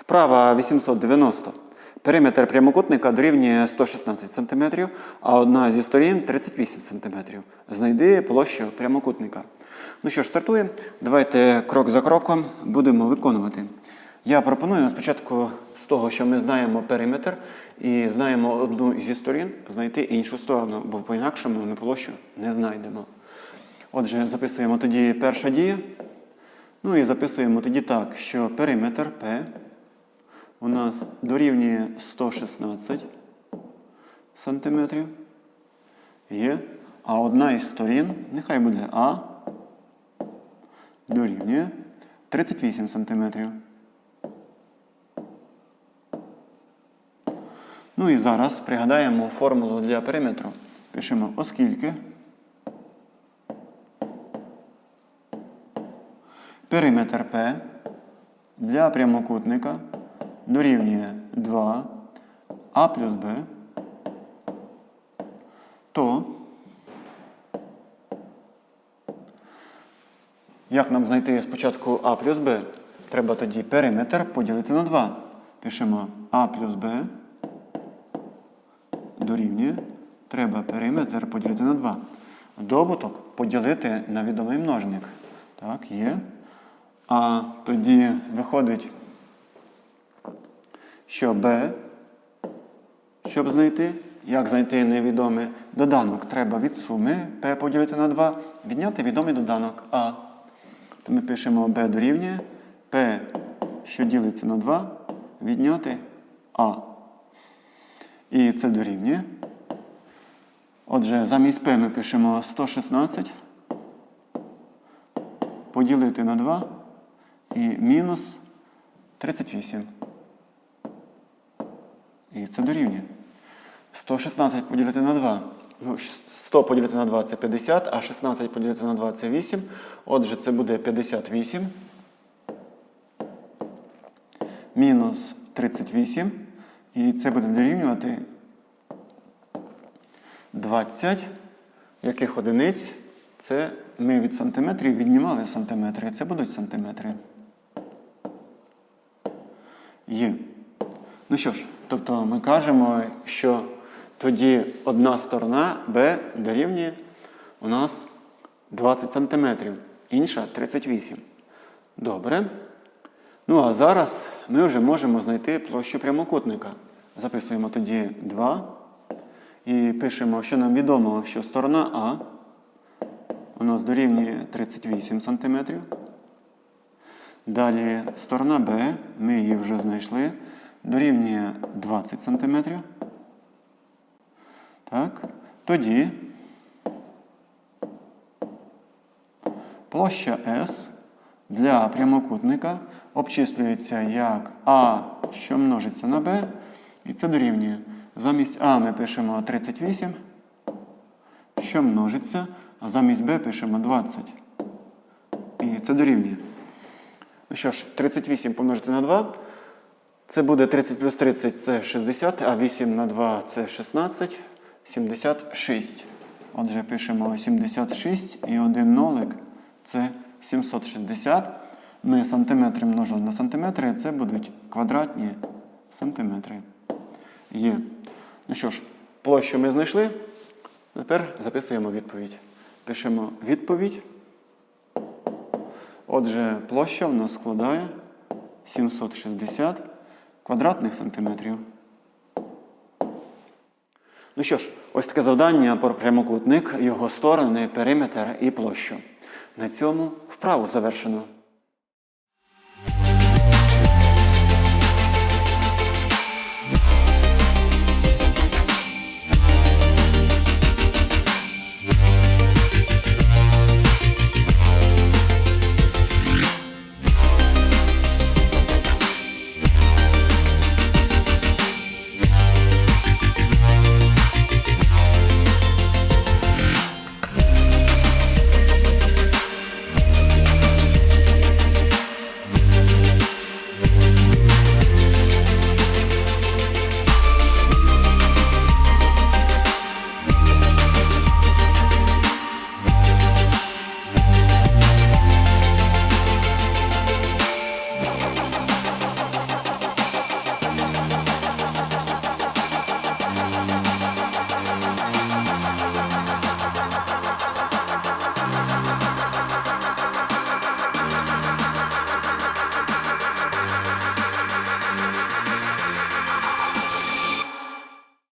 Вправа 890. Периметр прямокутника дорівнює 116 см, а одна зі сторін 38 см. Знайди площу прямокутника. Ну що ж, стартуємо. Давайте крок за кроком будемо виконувати. Я пропоную спочатку з того, що ми знаємо периметр і знаємо одну зі сторін, знайти іншу сторону, бо по-інакшому ми площу не знайдемо. Отже, записуємо тоді перша дія. Ну і записуємо тоді так, що периметр P у нас дорівнює 116 сантиметрів. Є. А одна із сторін, нехай буде А, дорівнює 38 сантиметрів. Ну і зараз пригадаємо формулу для периметру. Пишемо, оскільки периметр P для прямокутника дорівнює 2 А плюс Б, то як нам знайти спочатку А плюс Б? Треба тоді периметр поділити на 2. Пишемо А плюс Б дорівнює. Треба периметр поділити на 2. Добуток поділити на відомий множник. Так, є. А тоді виходить, що b, щоб знайти, як знайти невідомий доданок, треба від суми p поділити на 2, відняти відомий доданок А. То ми пишемо b дорівнює p, що ділиться на 2, відняти А. І це дорівнює. Отже, замість p ми пишемо 116 поділити на 2 і мінус 38. І це дорівнює. 116 поділити на 2. Ну, 100 поділити на 2 це 50, а 16 поділити на 2 це 8. Отже, це буде 58. Мінус 38. І це буде дорівнювати 20. Яких одиниць? Це ми від сантиметрів віднімали сантиметри. Це будуть сантиметри. Є. Ну що ж, тобто ми кажемо, що тоді одна сторона B дорівнює у нас 20 см, інша 38. Добре. Ну а зараз ми вже можемо знайти площу прямокутника. Записуємо тоді 2 і пишемо, що нам відомо, що сторона А у нас дорівнює 38 см. Далі сторона Б, ми її вже знайшли, дорівнює 20 см. Так. Тоді площа S для прямокутника обчислюється як А, що множиться на Б, і це дорівнює. Замість А ми пишемо 38, що множиться, а замість Б пишемо 20. І це дорівнює. Ну що ж, 38 помножити на 2. Це буде 30 плюс 30 це 60, а 8 на 2 це 16, 76. Отже, пишемо 76 і один нолик це 760. Ми сантиметри множимо на сантиметри, це будуть квадратні сантиметри. Є. Ну що ж, площу ми знайшли. Тепер записуємо відповідь. Пишемо відповідь. Отже, площа в нас складає 760 квадратних сантиметрів. Ну що ж, ось таке завдання про прямокутник, його сторони, периметр і площу. На цьому вправу завершено.